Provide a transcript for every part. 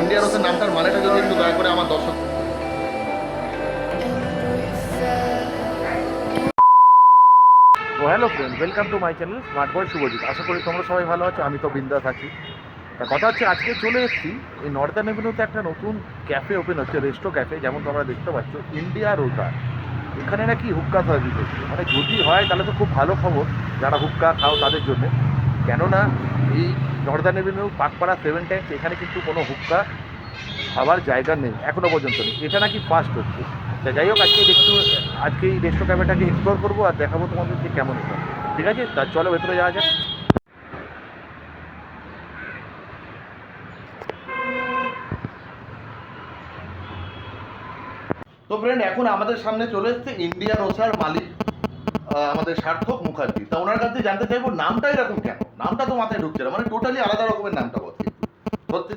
ইন্ডিয়ার ওসের নামটার মানেটা যদি একটু দয়া করে আমার দর্শক hello friend welcome to my channel smart boy Subhajit আশা করি তোমরা সবাই ভালো আছো, আমি তো বিন্দাস আছি। তা কথা হচ্ছে, আজকে চলে এসেছি, এই নর্দার্ন এভিনিউতে একটা নতুন ক্যাফে ওপেন হচ্ছে রেস্টো ক্যাফে যেমন তোমরা দেখতে পাচ্ছ ইন্ডিয়া রোটা এখানে নাকি হুক্কা সার্ভিস হচ্ছে। মানে যদি হয়, তাহলে তো খুব ভালো খবর, যারা হুক্কা খাও তাদের জন্য। কেননা, এই northern avenue, Pakpara, seven tank এখানে কিন্তু কোনো হুক্কা খাবার জায়গা নেই, এখনও পর্যন্ত নেই। এটা নাকি ফার্স্ট হচ্ছে। তা যাই হোক, আজকে একটু আজকে এই রেস্টো ক্যাফেটাকে এক্সপ্লোর করব আর দেখাবো তোমাদের যে কেমন এটা। ঠিক আছে? তা চলো, ভেতরে যাওয়া যাক। তো ফ্রেন্ড এখন আমাদের সামনে চলে এসেছে ইন্ডিয়া রোসার মালিক আমাদের সার্থক মুখার্জি। তা ওনার কাছে জানতে চাইব নামটা এরকম কেন? নামটা তো মাথায় ঢুকছে না মানে টোটালি আলাদা রকমের নামটা বলছে সত্যি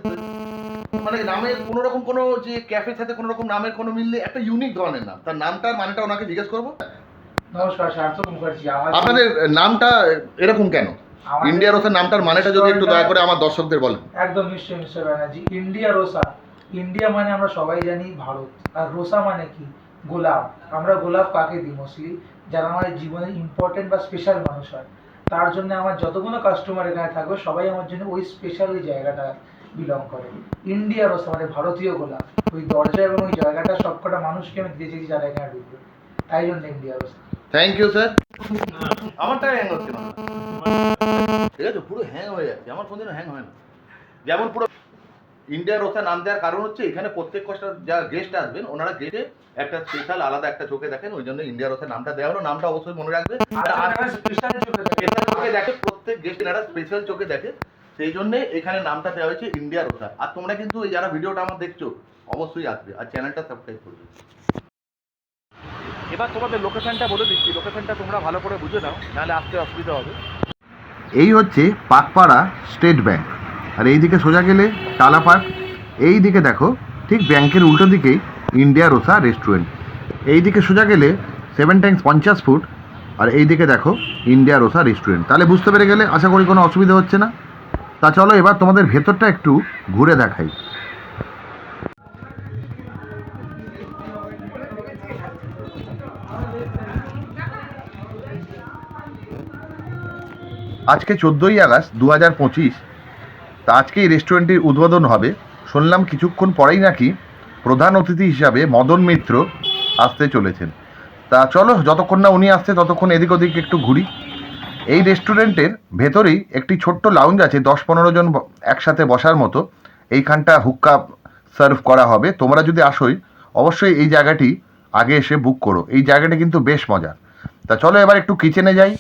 মানে নামের কোনো রকম কোনো যে ক্যাফের সাথে কোনো রকম নামের কোনো মিললে একটা ইউনিক ধরনের নাম। তার নামটার মানেটা ওনাকে জিজ্ঞেস করব? নমস্কার সার্থক মুখার্জি। আপনাদের নামটা এরকম কেন? ইন্ডিয়া নামটার মানেটা যদি একটু দয়া করে আমার দর্শকদের বলেন। একদম নিশ্চয়ই মিস্টার ব্যানার্জি। ইন্ডিয়া রোসা ইন্ডিয়া মানে আমরা সবাই জানি ভারত। আর রোসা মানে কি? গোলাপ। আমরা গোলাপ কাকে দিই মোস্টলি যারা আমাদের জীবনে ইম্পর্টেন্ট বা স্পেশাল মানুষ হয়। তার জন্য আমার যতগুলো কাস্টমার এখানে থাকবে সবাই আমার জন্য ওই স্পেশাল ওই জায়গাটা বিলং করে। ইন্ডিয়ার রোসা মানে ভারতীয় গোলাপ। ওই দরজা এবং ওই জায়গাটা সবকটা মানুষকে আমি দিতে চেয়েছি যারা এখানে ঢুকবে। তাই জন্য ইন্ডিয়ার রোসা থ্যাংক ইউ স্যার আমারটা হ্যাং হচ্ছে ঠিক আছে পুরো হ্যাং হয়ে যাচ্ছে। আমার ফোন যেন হ্যাং হয় না। যেমন পুরো ইন্ডিয়া রোসা নাম দেওয়ার কারণ হচ্ছে এখানে প্রত্যেক কষ্ট যা গেস্ট আসবেন ওনারা গেস্টে একটা স্পেশাল আলাদা একটা চোখে দেখেন ওই জন্য ইন্ডিয়া রোসা নামটা দেওয়া হলো নামটা অবশ্যই মনে রাখবে। চোখে। স্পেশাল চোখে দেখে প্রত্যেক গেস্ট এনারা স্পেশাল চোখে দেখে সেই জন্য এখানে নামটা দেওয়া হয়েছে ইন্ডিয়া রোসা আর তোমরা কিন্তু এই যারা ভিডিওটা আমার দেখছ অবশ্যই আসবে আর চ্যানেলটা সাবস্ক্রাইব করবে। এবার তোমাদের লোকেশনটা বলে দিচ্ছি। লোকেশনটা তোমরা ভালো করে বুঝে নাও নাহলে আসতে অসুবিধা হবে। এই হচ্ছে পাকপাড়া স্টেট ব্যাংক। আর এই দিকে সোজা গেলে টালা পার্ক। এই দিকে দেখো, ঠিক ব্যাংকের উল্টো দিকেই ইন্ডিয়া রোসা রেস্টুরেন্ট। এই দিকে সোজা গেলে সেভেন ট্যাঙ্কস পঞ্চাশ ফুট, আর এই দিকে দেখো ইন্ডিয়া রোসা রেস্টুরেন্ট। তাহলে বুঝতে পেরে গেলে আশা করি কোনো অসুবিধা হচ্ছে না। তা চলো এবার তোমাদের ভেতরটা একটু ঘুরে দেখাই। আজকে চোদ্দোই আগস্ট দু হাজার পঁচিশ তা আজকে এই রেস্টুরেন্টটির উদ্বোধন হবে। শুনলাম কিছুক্ষণ পরেই নাকি প্রধান অতিথি হিসাবে মদন মিত্র আসতে চলেছেন। তা চলো, যতক্ষণ না উনি আসছে, ততক্ষণ এদিক ওদিক একটু ঘুরি। এই রেস্টুরেন্টের ভেতরেই একটি ছোট্ট লাউঞ্জ আছে দশ পনেরো জন একসাথে বসার মতো। এইখানটা হুক্কা সার্ভ করা হবে। তোমরা যদি আসোই, অবশ্যই এই জায়গাটি আগে এসে বুক করো। এই জায়গাটা কিন্তু বেশ মজার। তা চলো এবার একটু কিচেনে যাই।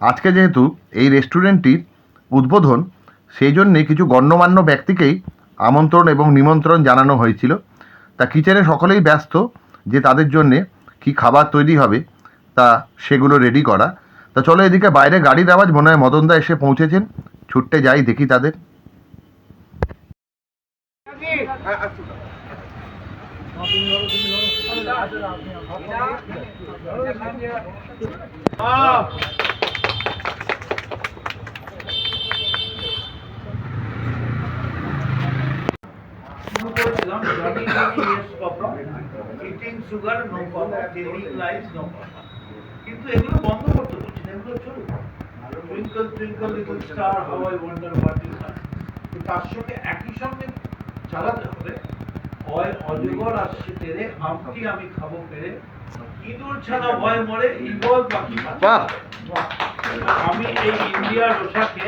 আজকে যেহেতু এই রেস্টুরেন্টটির উদ্বোধন, সেই জন্যে কিছু গণ্যমান্য ব্যক্তিকেই আমন্ত্রণ এবং নিমন্ত্রণ জানানো হয়েছিল। তা কিচেনে সকলেই ব্যস্ত যে তাদের জন্যে কি খাবার তৈরি হবে, তা সেগুলো রেডি করা। তা চলো এদিকে বাইরে গাড়ির আওয়াজ মনে হয় মদনদা এসে পৌঁছেছেন। ছুটতে যাই দেখি তাদের। কিন্তু এগুলো বন্ধ করতে বলছি না এগুলো চলুক টুইঙ্কল টুইঙ্কল লিটল তার সঙ্গে একই সঙ্গে চালাতে হবে অজগর আসছে তেরে আমটি আমি খাব পেরে। ইঁদুর ছাড়া ভয় মরে ইগল বাকি আমি এই ইন্ডিয়ার রোসাকে